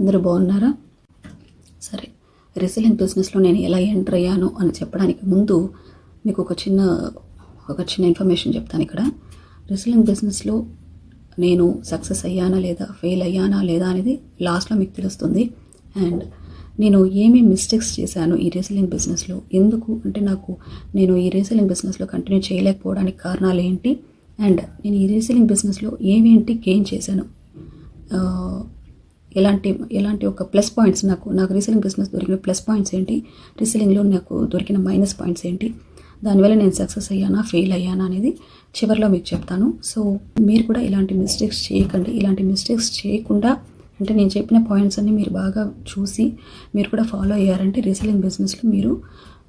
అందరూ బాగున్నారా? సరే రిసిలింగ్ బిజినెస్లో నేను ఎలా ఎంటర్ అయ్యాను అని చెప్పడానికి ముందు మీకు ఒక చిన్న ఒక చిన్న ఇన్ఫర్మేషన్ చెప్తాను ఇక్కడ. రిసిలింగ్ బిజినెస్లో నేను సక్సెస్ అయ్యానా లేదా ఫెయిల్ అయ్యానా లేదా అనేది లాస్ట్లో మీకు తెలుస్తుంది. అండ్ నేను ఏమేమి మిస్టేక్స్ చేశాను ఈ రీసెలింగ్ బిజినెస్లో? ఎందుకు? అంటే నాకు నేను ఈ రీసెలింగ్ బిజినెస్లో కంటిన్యూ చేయలేకపోవడానికి కారణాలు ఏంటి? అండ్ నేను ఈ రీసెలింగ్ బిజినెస్లో ఏమేంటి గెయిన్ చేశాను? ఎలాంటి ఎలాంటి ఒక ప్లస్ పాయింట్స్ నాకు నాకు రీసెలింగ్ బిజినెస్ దొరికిన ప్లస్ పాయింట్స్ ఏంటి? రీసెలింగ్లో నాకు దొరికిన మైనస్ పాయింట్స్ ఏంటి? దానివల్ల నేను సక్సెస్ అయ్యానా ఫెయిల్ అయ్యానా అనేది చివరిలో మీకు చెప్తాను. సో మీరు కూడా ఇలాంటి మిస్టేక్స్ చేయకండి. ఇలాంటి మిస్టేక్స్ చేయకుండా అంటే నేను చెప్పిన పాయింట్స్ అన్ని మీరు బాగా చూసి మీరు కూడా ఫాలో అయ్యారంటే రీసెలింగ్ బిజినెస్లో మీరు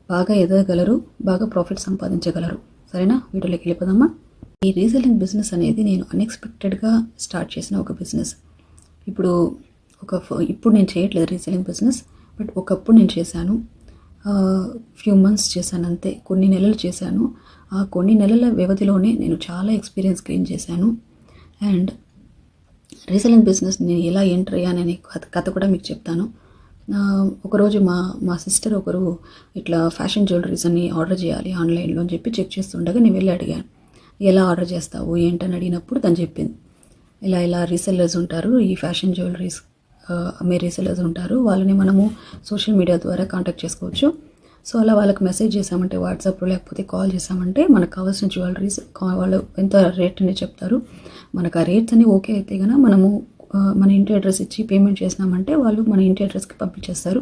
బాగా ఎదగగలరు బాగా ప్రాఫిట్ సంపాదించగలరు. సరేనా? వీడియోలోకి వెళ్ళిపోదామా? ఈ రీసెలింగ్ బిజినెస్ అనేది నేను అన్ఎక్స్పెక్టెడ్గా స్టార్ట్ చేసిన ఒక బిజినెస్ ఇప్పుడు ఒక ఫ- ఇప్పుడు నేను చేయట్లేదు రీసెలింగ్ బిజినెస్ బట్ ఒకప్పుడు నేను చేశాను. ఫ్యూ మంత్స్ చేశాను అంతే. కొన్ని నెలలు చేశాను. ఆ కొన్ని నెలల వ్యవధిలోనే నేను చాలా ఎక్స్పీరియన్స్ గెయిన్ చేశాను. అండ్ రీసెలింగ్ బిజినెస్ నేను ఎలా ఎంటర్ అయ్యాననే కథ కథ కూడా మీకు చెప్తాను. ఒకరోజు మా మా సిస్టర్ ఒకరు ఇట్లా ఫ్యాషన్ జ్యువెలరీస్ అని ఆర్డర్ చేయాలి ఆన్లైన్లో అని చెప్పి చెక్ చేస్తుండగా నేను వెళ్ళి అడిగాను ఎలా ఆర్డర్ చేస్తావు? ఏంటని అడిగినప్పుడు తను చెప్పింది. ఇలా ఇలా రీసెల్లర్స్ ఉంటారు ఈ ఫ్యాషన్ జ్యువెలరీస్ మీ రీసెలర్స్ ఉంటారు. వాళ్ళని మనము సోషల్ మీడియా ద్వారా కాంటాక్ట్ చేసుకోవచ్చు. సో అలా వాళ్ళకి మెసేజ్ చేసామంటే వాట్సాప్లో లేకపోతే కాల్ చేసామంటే మనకు కావాల్సిన జ్యువెలరీస్ వాళ్ళు ఎంత రేట్ అనేది చెప్తారు. మనకు ఆ రేట్స్ అన్నీ ఓకే అయితే కనుక మనము మన ఇంటి అడ్రస్ ఇచ్చి పేమెంట్ చేసినామంటే వాళ్ళు మన ఇంటి అడ్రస్కి పంపించేస్తారు.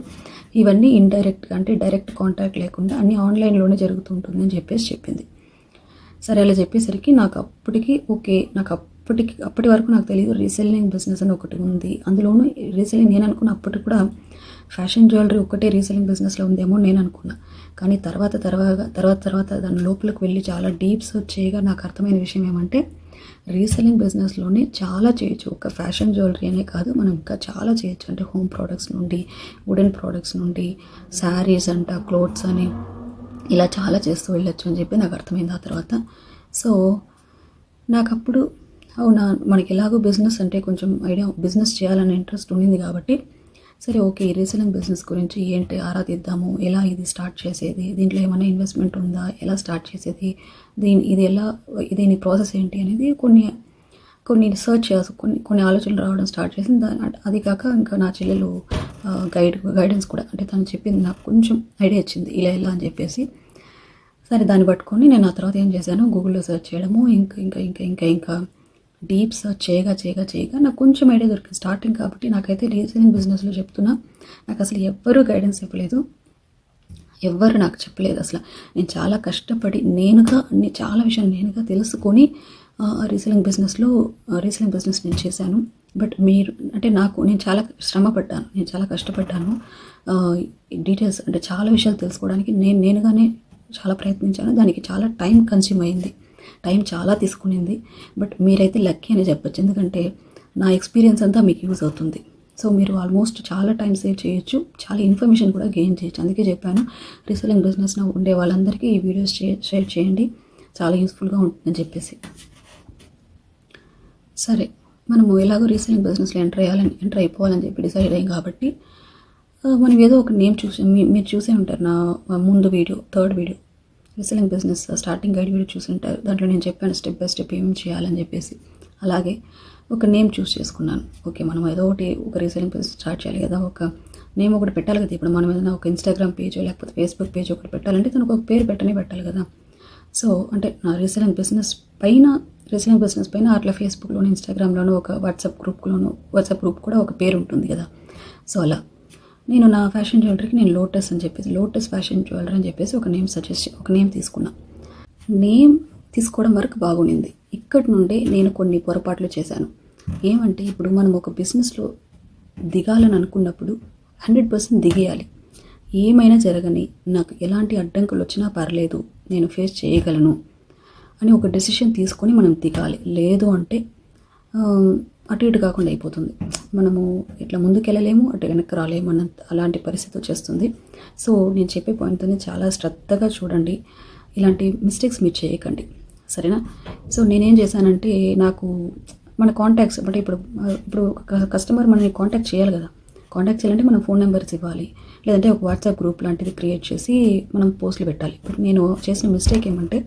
ఇవన్నీ ఇండైరెక్ట్గా అంటే డైరెక్ట్ కాంటాక్ట్ లేకుండా అన్నీ ఆన్లైన్లోనే జరుగుతుంటుంది అని చెప్పేసి చెప్పింది. సరే అలా చెప్పేసరికి నాకు అప్పటికి ఓకే నాకు అప్పటికి అప్పటి వరకు నాకు తెలియదు రీసెల్లింగ్ బిజినెస్ అని ఒకటి ఉంది. అందులోనూ రీసెల్లింగ్ నేను అనుకున్న అప్పటికి కూడా ఫ్యాషన్ జ్యువెలరీ ఒకటే రీసెల్లింగ్ బిజినెస్లో ఉందేమో నేను అనుకున్నా. కానీ తర్వాత తర్వాత తర్వాత తర్వాత దాని లోపలికి వెళ్ళి చాలా డీప్ సర్చ్ చేయగా నాకు అర్థమైన విషయం ఏమంటే రీసెల్లింగ్ బిజినెస్లోనే చాలా చేయొచ్చు. ఒక ఫ్యాషన్ జ్యువెలరీ అనే కాదు మనం ఇంకా చాలా చేయొచ్చు. అంటే హోమ్ ప్రోడక్ట్స్ నుండి వుడెన్ ప్రోడక్ట్స్ నుండి శారీస్ అంట క్లోత్స్ అని ఇలా చాలా చేస్తూ వెళ్ళొచ్చు అని చెప్పి నాకు అర్థమైంది ఆ తర్వాత. సో నాకు అప్పుడు అవునా? మనకి ఎలాగో బిజినెస్ అంటే కొంచెం ఐడియా బిజినెస్ చేయాలనే ఇంట్రెస్ట్ ఉండింది కాబట్టి సరే ఓకే ఈ రీసెలింగ్ బిజినెస్ గురించి ఏంటి ఆరా తీద్దాము ఎలా ఇది స్టార్ట్ చేసేది దీంట్లో ఏమైనా ఇన్వెస్ట్మెంట్ ఉందా ఎలా స్టార్ట్ చేసేది దీని ఇది ఎలా దీని ప్రాసెస్ ఏంటి అనేది కొన్ని కొన్ని రీసెర్చ్ చేయాల్సి కొన్ని కొన్ని ఆలోచనలు రావడం స్టార్ట్ చేసింది. దాని అది కాక ఇంకా నా చెల్లెలు గైడ్ గైడెన్స్ కూడా అంటే తను చెప్పింది నాకు కొంచెం ఐడియా ఇచ్చింది ఇలా ఇలా అని చెప్పేసి. సరే దాన్ని పట్టుకొని నేను ఆ తర్వాత ఏం చేశాను గూగుల్లో సెర్చ్ చేయడము ఇంకా ఇంకా ఇంకా ఇంకా ఇంకా డీప్ సర్చ్ చేయగా చేయగా చేయగా నాకు కొంచెం ఐడియా దొరికింది. స్టార్టింగ్ కాబట్టి నాకైతే రీసెలింగ్ బిజినెస్లో చెప్తున్నా. నాకు అసలు ఎవ్వరూ గైడెన్స్ ఇవ్వలేదు. ఎవ్వరు నాకు చెప్పలేదు అసలు. నేను చాలా కష్టపడి నేనుగా అన్ని చాలా విషయాలు నేనుగా తెలుసుకొని రీసెలింగ్ బిజినెస్లో రీసెలింగ్ బిజినెస్ నేను చేశాను. బట్ మీరు అంటే నాకు నేను చాలా శ్రమ పడ్డాను నేను చాలా కష్టపడ్డాను. డీటెయిల్స్ అంటే చాలా విషయాలు తెలుసుకోవడానికి నేను నేనుగానే చాలా ప్రయత్నించాను. దానికి చాలా టైం కన్స్యూమ్ అయింది. టైం చాలా తీసుకునింది. బట్ మీరైతే లక్కీ అని చెప్పొచ్చు. ఎందుకంటే నా ఎక్స్పీరియన్స్ అంతా మీకు యూజ్ అవుతుంది. సో మీరు ఆల్మోస్ట్ చాలా టైం సేవ్ చేయొచ్చు. చాలా ఇన్ఫర్మేషన్ కూడా గెయిన్ చేయొచ్చు. అందుకే చెప్పాను రీసెలింగ్ బిజినెస్లో ఉండే వాళ్ళందరికీ ఈ వీడియోస్ షేర్ చేయండి. చాలా యూస్ఫుల్గా ఉంటుందని చెప్పేసి. సరే మనము ఎలాగో రీసెలింగ్ బిజినెస్లో ఎంటర్ అయ్యాలని ఎంటర్ అయిపోవాలని చెప్పి డిసైడ్ అయ్యాం కాబట్టి మనం ఏదో ఒక నేమ్ చూసి మీ- మీరు చూసే ఉంటారు నా ముందు video third video. Reselling business starting guide video చూసి ఉంటారు దాంట్లో నేను చెప్పాను స్టెప్ బై స్టెప్ ఏం చేయాలని చెప్పేసి. అలాగే ఒక నేమ్ చూస్ చేసుకున్నాను. ఓకే మనం ఏదో ఒకటి ఒక రీసెలింగ్ బిజినెస్ స్టార్ట్ చేయాలి కదా ఒక నేమ్ ఒకటి పెట్టాలి కదా. ఇప్పుడు మనం ఏదైనా ఒక ఇన్స్టాగ్రామ్ పేజ్ లేకపోతే ఫేస్బుక్ పేజ్ ఒకటి పెట్టాలంటే తనకు ఒక పేరు పెట్టనే పెట్టాలి కదా. సో అంటే నా రీసెలింగ్ బిజినెస్ పైన రీసెలింగ్ బిజినెస్ పైన అట్లా ఫేస్బుక్లోను ఇన్స్టాగ్రామ్లోను ఒక వాట్సాప్ గ్రూప్లోను వాట్సాప్ గ్రూప్ కూడా ఒక పేరు ఉంటుంది కదా. సో అలా. నేను నా ఫ్యాషన్ జ్యువెలరీకి నేను లోటస్ అని చెప్పేసి లోటస్ ఫ్యాషన్ జ్యువెలరీ అని చెప్పేసి ఒక నేమ్ సజెస్ట్ ఒక నేమ్ తీసుకున్నా. నేమ్ తీసుకోవడం వరకు బాగుండింది. ఇక్కడి నుండే నేను కొన్ని పొరపాట్లు చేశాను. ఏమంటే ఇప్పుడు మనం ఒక బిజినెస్లో దిగాలని అనుకున్నప్పుడు హండ్రెడ్ పర్సెంట్ దిగేయాలి. ఏమైనా జరగని నాకు ఎలాంటి అడ్డంకులు వచ్చినా పర్లేదు నేను ఫేస్ చేయగలను అని ఒక డెసిషన్ తీసుకొని మనం దిగాలి. లేదు అంటే అటు ఇటు కాకుండా అయిపోతుంది. మనము ఇట్లా ముందుకెళ్ళలేము అటు వెనక్కి రాలేము అన్న అలాంటి పరిస్థితి వచ్చేస్తుంది. సో నేను చెప్పే పాయింట్తోనే చాలా శ్రద్ధగా చూడండి. ఇలాంటి మిస్టేక్స్ మీరు చేయకండి. సరేనా? సో నేనేం చేశానంటే నాకు మన కాంటాక్ట్స్ అంటే ఇప్పుడు ఇప్పుడు కస్టమర్ మనని కాంటాక్ట్ చేయాలి కదా. కాంటాక్ట్ చేయాలంటే మనం ఫోన్ నెంబర్స్ ఇవ్వాలి. లేదంటే ఒక వాట్సాప్ గ్రూప్ లాంటిది క్రియేట్ చేసి మనం పోస్టులు పెట్టాలి. ఇప్పుడు నేను చేసిన మిస్టేక్ ఏమంటే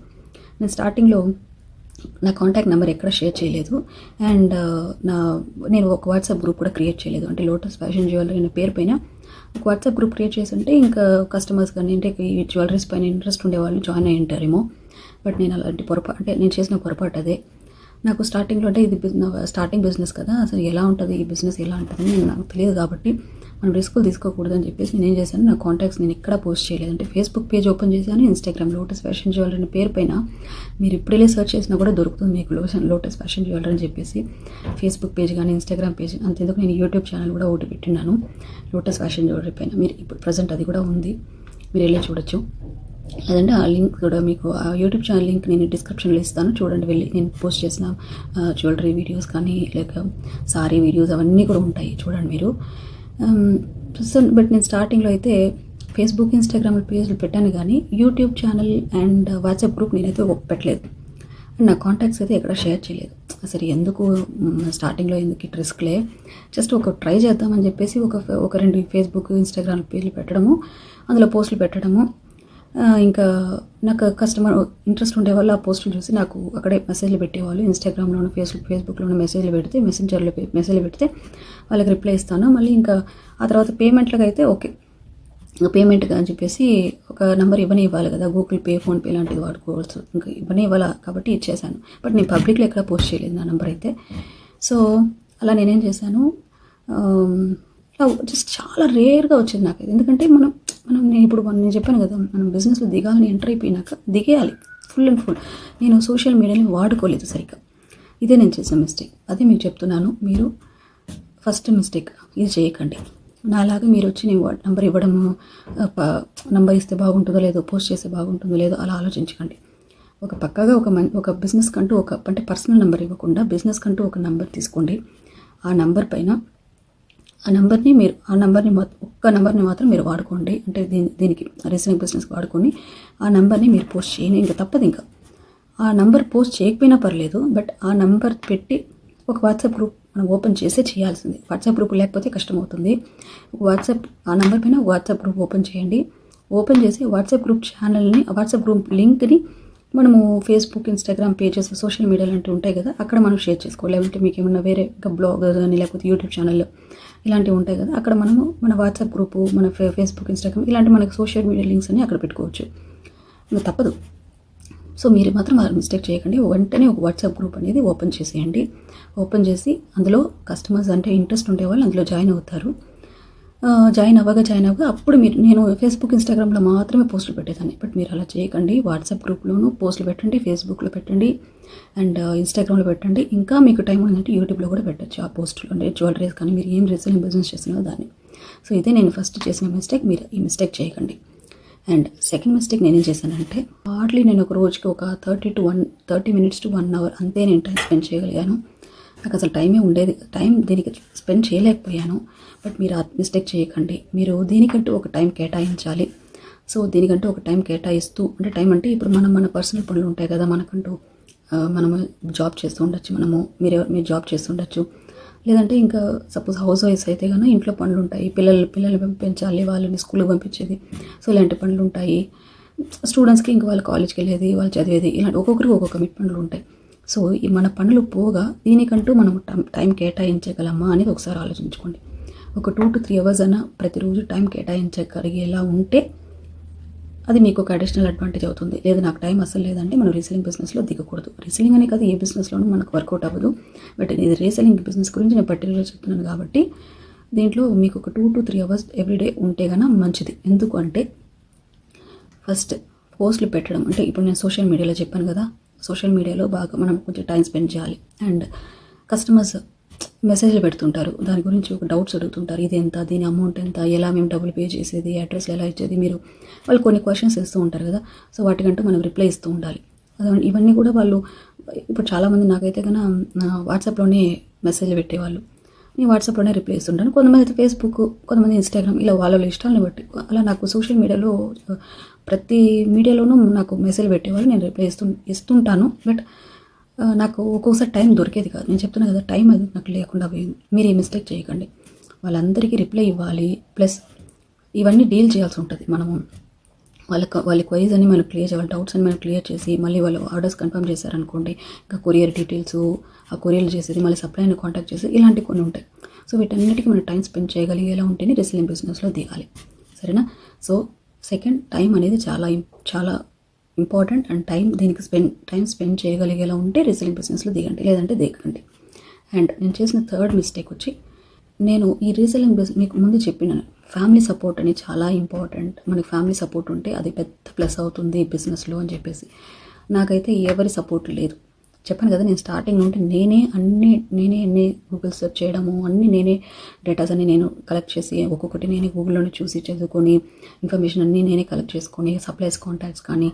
నేను స్టార్టింగ్లో నా కాంటాక్ట్ నెంబర్ ఎక్కడ షేర్ చేయలేదు. అండ్ uh, నా నేను ఒక వాట్సాప్ గ్రూప్ కూడా క్రియేట్ చేయలేదు. అంటే లోటస్ ఫ్యాషన్ జ్యువెలరీ అనే పేరు పైన ఒక వాట్సాప్ గ్రూప్ క్రియేట్ చేసి ఉంటే ఇంకా కస్టమర్స్ కానీ అంటే ఈ జ్యువెలరీస్ పైన ఇంట్రెస్ట్ ఉండేవాళ్ళు జాయిన్ అయ్యి ఉంటారేమో. బట్ నేను అలాంటి పొరపాటు అంటే నేను చేసిన పొరపాటు అదే. నాకు స్టార్టింగ్లో అంటే ఇది బిజినెస్ స్టార్టింగ్ బిజినెస్ కదా. అసలు ఎలా ఉంటుంది? ఈ బిజినెస్ ఎలా ఉంటుంది నేను నాకు తెలియదు కాబట్టి మనం రిస్కులు తీసుకోకూడదు అని చెప్పేసి నేను ఏం చేశాను నా కాంటాక్ట్స్ నేను ఎక్కడ పోస్ట్ చేయలేదు. అంటే ఫేస్బుక్ పేజ్ ఓపెన్ చేశాను ఇన్స్టాగ్రామ్ లోటస్ ఫ్యాషన్ జ్యువెలరీ అనే పేరు పైన మీరు ఇప్పుడే సెర్చ్ చేసినా కూడా దొరుకుతుంది మీకు లోషన్ లోటస్ ఫ్యాషన్ జ్యువెలరీ అని చెప్పేసి. ఫేస్బుక్ పేజ్ కానీ ఇన్స్టాగ్రామ్ పేజ్ అంతేందుకు నేను యూట్యూబ్ ఛానల్ కూడా ఒకటి పెట్టినాను లోటస్ ఫ్యాషన్ జ్యువెలరీ పైన. మీరు ఇప్పుడు ప్రజెంట్ అది కూడా ఉంది మీరు వెళ్ళి చూడొచ్చు. లేదంటే ఆ లింక్ కూడా మీకు ఆ యూట్యూబ్ ఛానల్ లింక్ నేను డిస్క్రిప్షన్లో ఇస్తాను. చూడండి వెళ్ళి నేను పోస్ట్ చేసిన జ్యువెలరీ వీడియోస్ కానీ లేక సారీ వీడియోస్ అవన్నీ కూడా ఉంటాయి. చూడండి మీరు. Um, ప్రస్తుతం బట్ నేను స్టార్టింగ్లో అయితే ఫేస్బుక్ ఇన్స్టాగ్రామ్ పేజ్లు పెట్టాను కానీ YouTube channel and WhatsApp group నేనైతే పెట్టలేదు. అండ్ నా కాంటాక్ట్స్ అయితే ఎక్కడ షేర్ చేయలేదు. అసలు ఎందుకు స్టార్టింగ్లో ఎందుకు ఇట్ రిస్క్లే జస్ట్ ఒక ట్రై చేద్దామని చెప్పేసి ఒక ఒక రెండు ఫేస్బుక్ ఇన్స్టాగ్రామ్ పేజ్లు పెట్టడము అందులో పోస్టులు పెట్టడము ఇంకా నాకు కస్టమర్ ఇంట్రెస్ట్ ఉండే వాళ్ళు ఆ పోస్టులు చూసి నాకు అక్కడే మెసేజ్లు పెట్టేవాళ్ళు. ఇన్స్టాగ్రామ్లోను ఫేస్బుక్ ఫేస్బుక్లోను మెసేజ్లు పెడితే మెసెంజర్లో మెసేజ్లు పెడితే వాళ్ళకి రిప్లై ఇస్తాను. మళ్ళీ ఇంకా ఆ తర్వాత పేమెంట్లకు అయితే ఓకే పేమెంట్ అని చెప్పేసి ఒక నెంబర్ ఇవ్వని ఇవ్వాలి కదా. గూగుల్ పే ఫోన్పే లాంటిది వాడుకోవచ్చు. ఇంకా ఇవ్వని ఇవ్వాలి కాబట్టి ఇచ్చేసాను. బట్ నేను పబ్లిక్లో ఎక్కడ పోస్ట్ చేయలేదు నా నెంబర్ అయితే. సో అలా నేనేం చేశాను? జస్ట్ చాలా రేర్గా వచ్చింది నాకు. ఎందుకంటే మనం మనం నేను ఇప్పుడు మనం- నేను చెప్పాను కదా మనం బిజినెస్లో దిగాలని ఎంటర్ అయిపోయినాక దిగేయాలి ఫుల్ అండ్ ఫుల్ నేను సోషల్ మీడియాని వాడుకోలేదు సరిగ్గా. ఇదే నేను చేసిన మిస్టేక్ అదే మీకు చెప్తున్నాను మీరు ఫస్ట్ మిస్టేక్ ఇది చేయకండి. నాలాగా మీరు వచ్చి నేను వాట్ నంబర్ ఇవ్వడము ప- నంబర్ ఇస్తే బాగుంటుందో లేదో పోస్ట్ చేస్తే బాగుంటుందో లేదో అలా ఆలోచించకండి. ఒక పక్కగా ఒక మన్ ఒక బిజినెస్ కంటూ ఒక అంటే పర్సనల్ నెంబర్ ఇవ్వకుండా బిజినెస్ కంటూ ఒక నెంబర్ తీసుకోండి. ఆ నెంబర్ పైన ఆ నెంబర్ని మీరు ఆ నెంబర్ని మాత్రం ఒక్క నెంబర్ని మాత్రం మీరు వాడుకోండి. అంటే దీని దీనికి రీసెంట్ బిజినెస్ వాడుకొని ఆ నెంబర్ని మీరు పోస్ట్ చేయండి ఇంకా తప్పదు ఇంకా. ఆ నెంబర్ పోస్ట్ చేయకపోయినా పర్లేదు బట్ ఆ నెంబర్ పెట్టి ఒక వాట్సాప్ గ్రూప్ మనం ఓపెన్ చేసే చేయాల్సింది. వాట్సాప్ గ్రూప్ లేకపోతే కష్టం అవుతుంది వాట్సాప్ ఆ నెంబర్ పైన వాట్సాప్ గ్రూప్ ఓపెన్ చేయండి. ఓపెన్ చేసి వాట్సాప్ గ్రూప్ ఛానల్ని వాట్సాప్ గ్రూప్ లింక్ని మనము Facebook Instagram pages social media లాంటివి ఉంటాయి కదా అక్కడ మనం షేర్ చేసుకోవాలి లేదంటే మీకు ఏమన్నా వేరే ఇంకా బ్లాగ్ కానీ లేకపోతే యూట్యూబ్ ఛానల్ ఇలాంటివి ఉంటాయి కదా అక్కడ మనము మన వాట్సాప్ గ్రూపు మన ఫే- ఫేస్బుక్ ఇన్స్టాగ్రామ్ ఇలాంటి మనకు సోషల్ మీడియా లింక్స్ అన్ని అక్కడ పెట్టుకోవచ్చు. ఇంకా తప్పదు. సో మీరు మాత్రం అలా మిస్టేక్ చేయకండి. వెంటనే ఒక వాట్సాప్ గ్రూప్ అనేది ఓపెన్ చేసేయండి. ఓపెన్ చేసి అందులో కస్టమర్స్ అంటే ఇంట్రెస్ట్ ఉండే వాళ్ళు అందులో జాయిన్ అవుతారు. జాయిన్ అవ్వగా జాయిన్ అవ్వగా అప్పుడు మీరు నేను ఫేస్బుక్ ఇన్స్టాగ్రామ్లో మాత్రమే పోస్టులు పెట్టేదాన్ని. బట్ మీరు అలా చేయకండి. వాట్సాప్ గ్రూప్లోనూ పోస్టులు పెట్టండి ఫేస్బుక్లో పెట్టండి అండ్ ఇన్స్టాగ్రామ్లో పెట్టండి. ఇంకా మీకు టైం ఉందంటే యూట్యూబ్లో కూడా పెట్టచ్చు ఆ పోస్టులు. అంటే జ్యువెలరీస్ కానీ మీరు ఏం రీసెలింగ్ బిజినెస్ చేస్తున్నారో దాన్ని. సో ఇదే నేను ఫస్ట్ చేసిన మిస్టేక్ మీరు ఈ మిస్టేక్ చేయకండి. అండ్ సెకండ్ మిస్టేక్ నేనేం చేశానంటే హార్డ్లీ నేను ఒక రోజుకి ఒక thirty to one thirty minutes to one hour అంతే నేను టైం స్పెండ్ చేయగలిగాను. నాకు అసలు టైమే ఉండేది టైం దీనికి స్పెండ్ చేయలేకపోయాను. బట్ మీరు ఆ మిస్టేక్ చేయకండి. మీరు దీనికంటూ ఒక టైం కేటాయించాలి. సో దీనికంటూ ఒక టైం కేటాయిస్తూ అంటే టైం అంటే ఇప్పుడు మనం మన పర్సనల్ పనులు ఉంటాయి కదా మనకంటూ మనము జాబ్ చేస్తూ ఉండొచ్చు మనము మీరు మీరు జాబ్ చేస్తుండొచ్చు లేదంటే ఇంకా సపోజ్ హౌస్ వైఫ్ అయితే కానీ ఇంట్లో పనులు ఉంటాయి పిల్లలు పిల్లలు పంపించాలి వాళ్ళని స్కూల్కి పంపించేది. సో ఇలాంటి పనులు ఉంటాయి. స్టూడెంట్స్కి ఇంకా వాళ్ళు కాలేజ్కి వెళ్ళేది వాళ్ళు చదివేది ఇలాంటి ఒక్కొక్కరికి ఒక్కొక్క కమిట్మెంట్లు ఉంటాయి. సో ఈ మన పనులు పోగా దీనికంటూ మనం టైం టైం కేటాయించగలమా అనేది ఒకసారి ఆలోచించుకోండి. ఒక టూ టు త్రీ అవర్స్ అయినా ప్రతిరోజు టైం కేటాయించగలిగేలా ఉంటే అది మీకు ఒక అడిషనల్ అడ్వాంటేజ్ అవుతుంది. లేదు నాకు టైం అసలు లేదంటే మనం రీసెలింగ్ బిజినెస్లో దిగకూడదు. రీసెలింగ్ అనే కాదు ఏ బిజినెస్లోనూ మనకు వర్కౌట్ అవ్వదు. బట్ ఇది రీసెలింగ్ బిజినెస్ గురించి నేను పర్టికులర్ చెప్తున్నాను కాబట్టి దీంట్లో మీకు ఒక two to three hours every day ఉంటే కన్నా మంచిది. ఎందుకు అంటే ఫస్ట్ పోస్టులు పెట్టడం. అంటే ఇప్పుడు నేను సోషల్ మీడియాలో చెప్పాను కదా సోషల్ మీడియాలో బాగా మనం కొంచెం టైం స్పెండ్ చేయాలి. అండ్ కస్టమర్స్ మెసేజ్లు పెడుతుంటారు. దాని గురించి ఒక డౌట్స్ అడుగుతుంటారు. ఇది ఎంత? దీని అమౌంట్ ఎంత? ఎలా మేము డబ్బులు పే చేసేది? అడ్రస్ ఎలా ఇచ్చేది? మీరు వాళ్ళు కొన్ని క్వశ్చన్స్ ఇస్తూ ఉంటారు కదా. సో వాటికంటూ మనం రిప్లై ఇస్తూ ఉండాలి. అదే ఇవన్నీ కూడా వాళ్ళు ఇప్పుడు చాలామంది నాకైతే కన్నా వాట్సాప్లోనే మెసేజ్ పెట్టేవాళ్ళు. నేను వాట్సాప్లోనే రిప్లై ఇస్తుంటాను. కొంతమంది అయితే ఫేస్బుక్ కొంతమంది ఇన్స్టాగ్రామ్ ఇలా వాళ్ళ వాళ్ళ ఇష్టాలను బట్టి. అలా నాకు సోషల్ మీడియాలో ప్రతి మీడియాలోనూ నాకు మెసేజ్ పెట్టేవాళ్ళు నేను రిప్లై ఇస్తు ఇస్తుంటాను. బట్ నాకు ఒక్కొక్కసారి టైం దొరికేది కాదు. నేను చెప్తున్నా కదా టైం అది నాకు లేకుండా పోయింది. మీరు ఏ మిస్టేక్ చేయకండి. వాళ్ళందరికీ రిప్లై ఇవ్వాలి. ప్లస్ ఇవన్నీ డీల్ చేయాల్సి ఉంటుంది. మనము వాళ్ళకి వాళ్ళ క్వైరీస్ అని మనం క్లియర్ చేయాలి. డౌట్స్ అని మనం క్లియర్ చేసి మళ్ళీ వాళ్ళు ఆర్డర్స్ కన్ఫర్మ్ చేశారనుకోండి ఇంకా కొరియర్ డీటెయిల్స్ ఆ కొరియర్లు చేసేది మళ్ళీ సప్లైని కాంటాక్ట్ చేసి ఇలాంటివి కొన్ని ఉంటాయి. సో వీటన్నిటికీ మనం టైం స్పెండ్ చేయగలిగేలా ఉంటేనే రెసిలింగ్ బిజినెస్లో దిగాలి. సరేనా? సో సెకండ్ టైం అనేది చాలా చాలా ఇంపార్టెంట్ అండ్ టైం దీనికి స్పెండ్ టైం స్పెండ్ చేయగలిగేలా ఉంటే రీసెలింగ్ బిజినెస్లో దిగండి లేదంటే దిగకండి. అండ్ నేను చేసిన థర్డ్ మిస్టేక్ వచ్చి నేను ఈ రీసెలింగ్ బిజినెస్ మీకు ముందు చెప్పినాను ఫ్యామిలీ సపోర్ట్ అని చాలా ఇంపార్టెంట్. మనకి ఫ్యామిలీ సపోర్ట్ ఉంటే అది పెద్ద ప్లస్ అవుతుంది బిజినెస్లో అని చెప్పేసి. నాకైతే ఎవరి సపోర్ట్ లేదు. చెప్పాను కదా నేను స్టార్టింగ్ నుండి నేనే అన్ని నేనే అన్ని గూగుల్ సెర్చ్ చేయడము అన్ని నేనే డేటాస్ అన్ని నేను కలెక్ట్ చేసి ఒక్కొక్కటి నేనే గూగుల్లోనే చూసి చదువుకొని ఇన్ఫర్మేషన్ అన్నీ నేనే కలెక్ట్ చేసుకొని సప్లైస్ కాంటాక్ట్స్ కానీ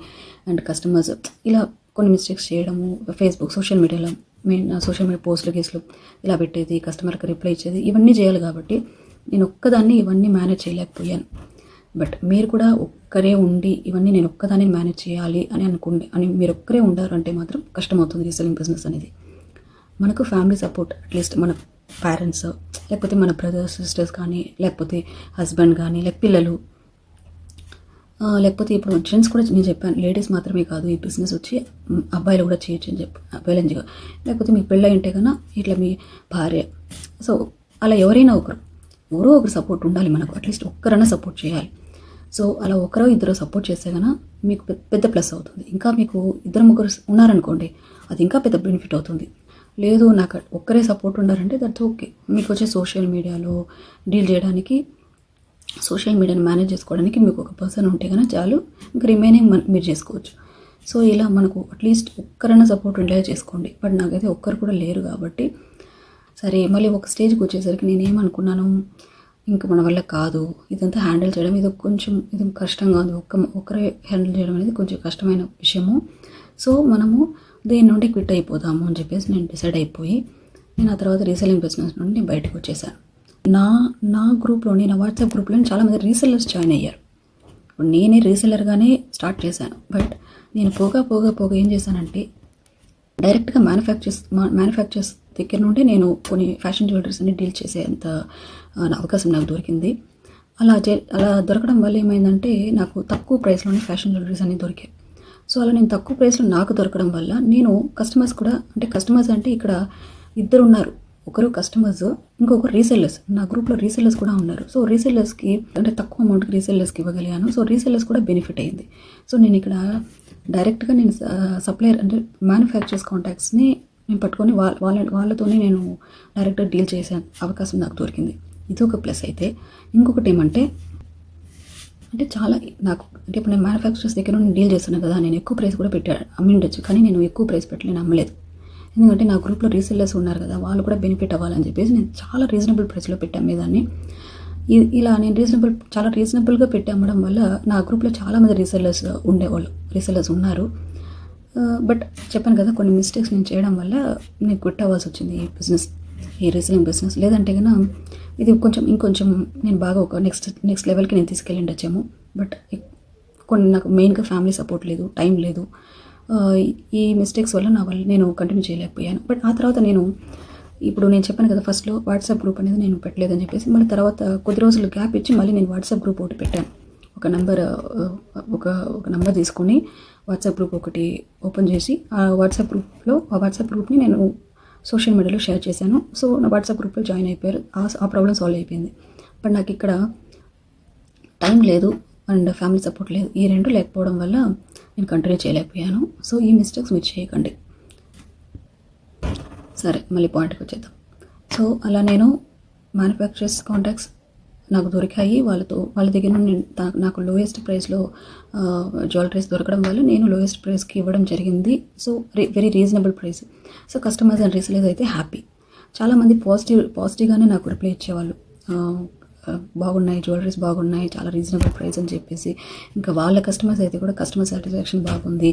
అండ్ కస్టమర్స్ ఇలా కొన్ని మిస్టేక్స్ చేయడము ఫేస్బుక్ సోషల్ మీడియాలో మెయిన్ సోషల్ మీడియా పోస్టులు గీసులు ఇలా పెట్టేది కస్టమర్కి రిప్లై ఇచ్చేది ఇవన్నీ చేయాలి కాబట్టి నేను ఒక్కదాన్ని ఇవన్నీ మేనేజ్ చేయలేకపోయాను. బట్ మీరు కూడా ఒక్కరే ఉండి ఇవన్నీ నేను ఒక్కదాన్ని మేనేజ్ చేయాలి అని అనుకోండి అని మీరు ఒక్కరే ఉండారు అంటే మాత్రం కష్టమవుతుంది రీసెల్లింగ్ బిజినెస్ అనేది. మనకు ఫ్యామిలీ సపోర్ట్ అట్లీస్ట్ మన పేరెంట్స్ లేకపోతే మన బ్రదర్స్ సిస్టర్స్ కానీ లేకపోతే హస్బెండ్ కానీ లేక పిల్లలు లేకపోతే ఇప్పుడు జెంట్స్ కూడా నేను చెప్పాను లేడీస్ మాత్రమే కాదు ఈ బిజినెస్ వచ్చి అబ్బాయిలు కూడా చేయొచ్చు అని చెప్పి అబ్బాయిలు అని చెప్పి లేకపోతే మీకు పెళ్ళి ఉంటే కన్నా ఇట్లా మీ భార్య. సో అలా ఎవరైనా ఒకరు ఎవరో ఒకరు సపోర్ట్ ఉండాలి మనకు. అట్లీస్ట్ ఒక్కరైనా సపోర్ట్ చేయాలి. సో అలా ఒకరో ఇద్దరు సపోర్ట్ చేస్తే కనుక మీకు పెద్ద- పెద్ద ప్లస్ అవుతుంది. ఇంకా మీకు ఇద్దరు ముగ్గురు ఉన్నారనుకోండి అది ఇంకా పెద్ద బెనిఫిట్ అవుతుంది. లేదు నాకు ఒక్కరే సపోర్ట్ ఉండాలంటే దట్స్ ఓకే మీకు వచ్చే సోషల్ మీడియాలో డీల్ చేయడానికి సోషల్ మీడియాని మేనేజ్ చేసుకోవడానికి మీకు ఒక పర్సన్ ఉంటే కనుక చాలు ఇంకా రిమైనింగ్ మన మీరు చేసుకోవచ్చు. సో ఇలా మనకు అట్లీస్ట్ ఒక్కరైనా సపోర్ట్ ఉండేలా చేసుకోండి. బట్ నాకైతే ఒక్కరు కూడా లేరు కాబట్టి సరే మళ్ళీ ఒక స్టేజ్కి వచ్చేసరికి నేను ఏమనుకున్నాను ఇంకా మన వల్ల కాదు. ఇదంతా హ్యాండిల్ చేయడం ఇది కొంచెం ఇది కష్టంగా ఉంది ఒక్క ఒక్కరే హ్యాండిల్ చేయడం అనేది కొంచెం కష్టమైన విషయము. సో మనము దీని నుండి క్విట్ అయిపోదాము అని చెప్పేసి నేను డిసైడ్ అయిపోయి నేను ఆ తర్వాత రీసెలింగ్ బిజినెస్ నుండి నేను బయటకు వచ్చేసాను. నా నా గ్రూప్లోని నా వాట్సాప్ గ్రూప్లో చాలామంది రీసెల్లర్స్ జాయిన్ అయ్యారు. ఇప్పుడు నేనే రీసెల్లర్గానే స్టార్ట్ చేశాను. బట్ నేను పోగా పోగా పోగా ఏం చేశానంటే డైరెక్ట్గా మ్యానుఫ్యాక్చర్స్ మ్యానుఫ్యాక్చర్స్ దగ్గర నుండి నేను కొన్ని ఫ్యాషన్ జ్యువెలరీస్ అన్ని డీల్ చేసే అంత నా అవకాశం నాకు దొరికింది. అలా చే అలా దొరకడం వల్ల ఏమైందంటే నాకు తక్కువ ప్రైస్లోనే ఫ్యాషన్ జ్యువెలరీస్ అన్ని దొరికాయి. సో అలా నేను తక్కువ ప్రైస్లో నాకు దొరకడం వల్ల నేను కస్టమర్స్ కూడా అంటే కస్టమర్స్ అంటే ఇక్కడ ఇద్దరు ఉన్నారు ఒకరు కస్టమర్స్ ఇంకొకరు రీసెల్లర్స్ నా గ్రూప్లో రీసెల్లర్స్ కూడా ఉన్నారు. సో రీసెల్లర్స్కి అంటే తక్కువ అమౌంట్కి రీసెల్లర్స్కి ఇవ్వగలిగాను. సో రీసెల్లర్స్ కూడా బెనిఫిట్ అయింది. సో నేను ఇక్కడ డైరెక్ట్గా నేను సప్లయర్ అంటే మ్యానుఫ్యాక్చర్స్ కాంటాక్ట్స్ని నేను పట్టుకొని వాళ్ళ వాళ్ళ వాళ్ళతోనే నేను డైరెక్ట్గా డీల్ చేసే అవకాశం నాకు దొరికింది. ఇది ఒక ప్లస్ అయితే. ఇంకొకటి ఏమంటే అంటే చాలా నాకు అంటే ఇప్పుడు నేను మ్యానుఫ్యాక్చరర్స్ దగ్గర నుండి డీల్ చేస్తున్నాను కదా నేను ఎక్కువ ప్రైస్ కూడా పెట్టా అమ్మి ఉండొచ్చు కానీ నేను ఎక్కువ ప్రైస్ పెట్టలేను అమ్మలేదు. ఎందుకంటే నా గ్రూప్లో రీసెల్లర్స్ ఉన్నారు కదా వాళ్ళు కూడా బెనిఫిట్ అవ్వాలని చెప్పేసి నేను చాలా రీజనబుల్ ప్రైస్లో పెట్టి అమ్మేదాన్ని. ఇలా నేను రీజనబుల్ చాలా రీజనబుల్గా పెట్టి అమ్మడం వల్ల నా గ్రూప్లో చాలామంది రీసెల్లర్స్ ఉండేవాళ్ళు రీసెల్లర్స్ ఉన్నారు. బట్ చెప్పాను కదా కొన్ని మిస్టేక్స్ నేను చేయడం వల్ల నేను క్విట్ అవ్వాల్సి వచ్చింది ఈ బిజినెస్ ఈ రీసెలింగ్ బిజినెస్ లేదంటే కన్నా ఇది కొంచెం ఇంకొంచెం నేను బాగా ఒక నెక్స్ట్ నెక్స్ట్ లెవెల్కి నేను తీసుకెళ్ళి ఉండొచ్చేమో బట్ కొన్ని నాకు మెయిన్గా ఫ్యామిలీ సపోర్ట్ లేదు టైం లేదు. ఈ మిస్టేక్స్ వల్ల నా వల్ల నేను కంటిన్యూ చేయలేకపోయాను. బట్ ఆ తర్వాత నేను ఇప్పుడు నేను చెప్పాను కదా ఫస్ట్లో వాట్సాప్ గ్రూప్ అనేది నేను పెట్టలేదని చెప్పేసి మళ్ళీ తర్వాత కొద్ది రోజులు గ్యాప్ ఇచ్చి మళ్ళీ నేను వాట్సాప్ గ్రూప్ ఒకటి పెట్టాను. ఒక నంబర్ ఒక ఒక నంబర్ తీసుకొని వాట్సాప్ గ్రూప్ ఒకటి ఓపెన్ చేసి ఆ వాట్సాప్ గ్రూప్లో ఆ వాట్సాప్ గ్రూప్ని నేను సోషల్ మీడియాలో షేర్ చేశాను. సో నా వాట్సాప్ గ్రూప్లో జాయిన్ అయిపోయారు. ఆ ఆ ప్రాబ్లం సాల్వ్ అయిపోయింది. బట్ నాకు ఇక్కడ టైం లేదు అండ్ ఫ్యామిలీ సపోర్ట్ లేదు. ఈ రెండు లేకపోవడం వల్ల నేను కంటిన్యూ చేయలేకపోయాను. సో ఈ మిస్టేక్స్ మీరు చేయకండి. సరే మళ్ళీ పాయింట్కి వచ్చేద్దాం. సో అలా నేను మ్యానుఫ్యాక్చరర్స్ కాంటాక్ట్స్ నాకు దొరికాయి. వాళ్ళతో వాళ్ళ దగ్గర నుండి నాకు లోయెస్ట్ ప్రైస్లో జ్యువెలరీస్ దొరకడం వల్ల నేను లోయెస్ట్ ప్రైస్కి ఇవ్వడం జరిగింది. So very reasonable price so customers and resellers అయితే హ్యాపీ చాలామంది పాజిటివ్ పాజిటివ్గానే నాకు రిప్లై ఇచ్చేవాళ్ళు. బాగున్నాయి జ్యువెలరీస్ బాగున్నాయి చాలా రీజనబుల్ ప్రైస్ అని చెప్పేసి. ఇంకా వాళ్ళ కస్టమర్స్ అయితే కూడా కస్టమర్ సాటిస్ఫాక్షన్ బాగుంది.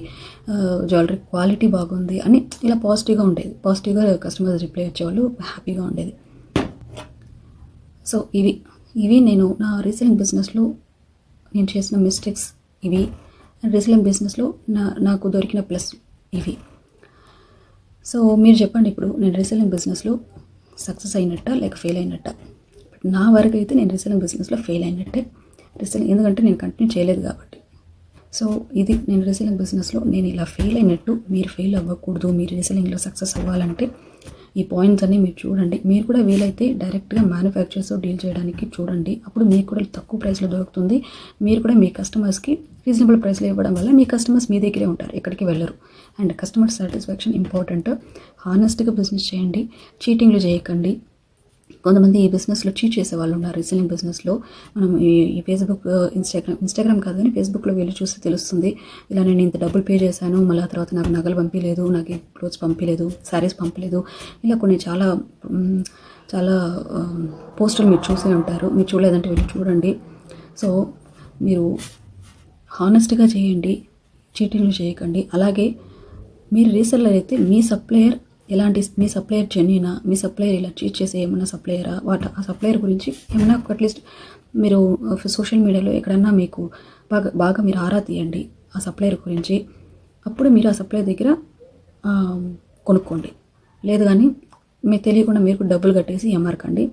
జ్యువెలరీ క్వాలిటీ బాగుంది అని ఇలా పాజిటివ్గా ఉండేది. పాజిటివ్గా కస్టమర్స్ రిప్లై ఇచ్చేవాళ్ళు హ్యాపీగా ఉండేది. సో ఇవి. ఇవి నేను నా రీసెలింగ్ బిజినెస్లో నేను చేసిన మిస్టేక్స్ ఇవి. అండ్ రీసెలింగ్ బిజినెస్లో నా నాకు దొరికిన ప్లస్ ఇవి. సో మీరు చెప్పండి ఇప్పుడు నేను రీసెలింగ్ బిజినెస్లో సక్సెస్ అయినట్ట లేక ఫెయిల్ అయినట్ట? బట్ నా వరకు అయితే నేను రీసెలింగ్ బిజినెస్లో ఫెయిల్ అయినట్టే. రీసెలింగ్ ఎందుకంటే నేను కంటిన్యూ చేయలేదు కాబట్టి. సో ఇది నేను రీసెలింగ్ బిజినెస్లో నేను ఇలా ఫెయిల్ అయినట్టు మీరు ఫెయిల్ అవ్వకూడదు మీరు రీసెలింగ్లో సక్సెస్ అవ్వాలంటే ఈ పాయింట్స్ అన్నీ మీరు చూడండి. మీరు కూడా వీలైతే డైరెక్ట్గా మ్యానుఫ్యాక్చర్స్ డీల్ చేయడానికి చూడండి. అప్పుడు మీకు కూడా తక్కువ ప్రైస్లో దొరుకుతుంది. మీరు కూడా మీ కస్టమర్స్కి రీజనబుల్ ప్రైస్లో ఇవ్వడం వల్ల మీ కస్టమర్స్ మీ దగ్గరే ఉంటారు ఎక్కడికి వెళ్ళరు. అండ్ కస్టమర్ సాటిస్ఫాక్షన్ ఇంపార్టెంట్ హానెస్ట్గా బిజినెస్ చేయండి. చీటింగ్లు చేయకండి. కొంతమంది ఈ బిజినెస్లో చీట్ చేసే వాళ్ళు ఉన్నారు రీసెలింగ్ బిజినెస్లో మనం ఈ ఫేస్బుక్ ఇన్స్టాగ్రామ్ ఇన్స్టాగ్రామ్ కాదు కానీ ఫేస్బుక్లో వెళ్ళి చూసి తెలుస్తుంది. ఇలా నేను ఇంత డబ్బులు పే చేశాను మళ్ళీ ఆ తర్వాత నాకు నగలు పంపించలేదు నాకు క్లోత్స్ పంపించలేదు శారీస్ పంపలేదు. ఇలా కొన్ని చాలా చాలా పోస్టులు మీరు చూసే ఉంటారు. మీరు చూడలేదంటే వీళ్ళు చూడండి. సో మీరు హానెస్ట్గా చేయండి చీటింగ్లు చేయకండి. అలాగే మీరు రీసెల్లర్ అయితే మీ సప్లయర్ ఎలాంటి మీ సప్లయర్ జెన్యునా మీ సప్లయర్ ఇలా చీట్ చేసే ఏమైనా సప్లయరా? వాట ఆ సప్లయర్ గురించి ఏమైనా అట్లీస్ట్ మీరు సోషల్ మీడియాలో ఎక్కడన్నా మీకు బాగా బాగా మీరు ఆరా తీయండి ఆ సప్లయర్ గురించి. అప్పుడు మీరు ఆ సప్లయర్ దగ్గర కొనుక్కోండి. లేదు కానీ మీకు తెలియకుండా మీరు డబ్బులు కట్టేసి ఏమారకండి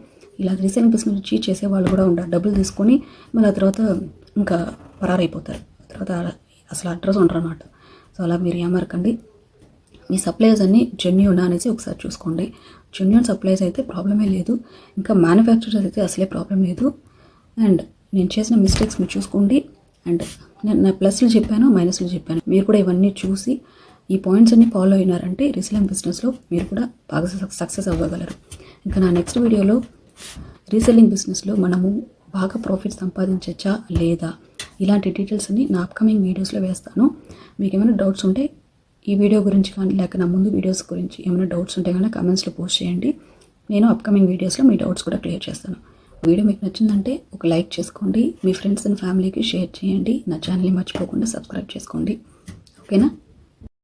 ఇలా రీసెంట్ బిజినెస్ చీట్ చేసే వాళ్ళు కూడా ఉంటారు డబ్బులు తీసుకొని మళ్ళీ ఆ తర్వాత ఇంకా పరారైపోతారు. తర్వాత అసలు అడ్రస్ ఉంటారు అన్నమాట సో అలా మీరు ఏమారకండి మీ సప్లైస్ అన్ని జెన్యూనా అనేసి ఒకసారి చూసుకోండి. జెన్యున్ సప్లైస్ అయితే ప్రాబ్లమే లేదు. ఇంకా మ్యానుఫ్యాక్చరర్స్ అయితే అసలే ప్రాబ్లం లేదు. అండ్ నేను చేసిన మిస్టేక్స్ మీరు చూసుకోండి. అండ్ నేను నా ప్లస్లు చెప్పాను మైనస్లు చెప్పాను. మీరు కూడా ఇవన్నీ చూసి ఈ పాయింట్స్ అన్ని ఫాలో అయినారంటే రీసెలింగ్ బిజినెస్లో మీరు కూడా బాగా సక్సెస్ అవ్వగలరు. ఇంకా నా నెక్స్ట్ వీడియోలో రీసెల్లింగ్ బిజినెస్లో మనము బాగా ప్రాఫిట్ సంపాదించచ్చా లేదా? ఇలాంటి డీటెయిల్స్ అన్ని నా అప్కమింగ్ వీడియోస్లో వేస్తాను. మీకు ఏమైనా డౌట్స్ ఉంటే ఈ వీడియో గురించి కానీ లేక నా ముందు వీడియోస్ గురించి ఏమైనా డౌట్స్ ఉంటే కానీ కమెంట్స్లో పోస్ట్ చేయండి. నేను అప్కమింగ్ వీడియోస్లో మీ డౌట్స్ కూడా క్లియర్ చేస్తాను. వీడియో మీకు నచ్చిందంటే ఒక లైక్ చేసుకోండి. మీ ఫ్రెండ్స్ అండ్ ఫ్యామిలీకి షేర్ చేయండి. నా ఛానల్ని మర్చిపోకుండా సబ్స్క్రైబ్ చేసుకోండి. ఓకేనా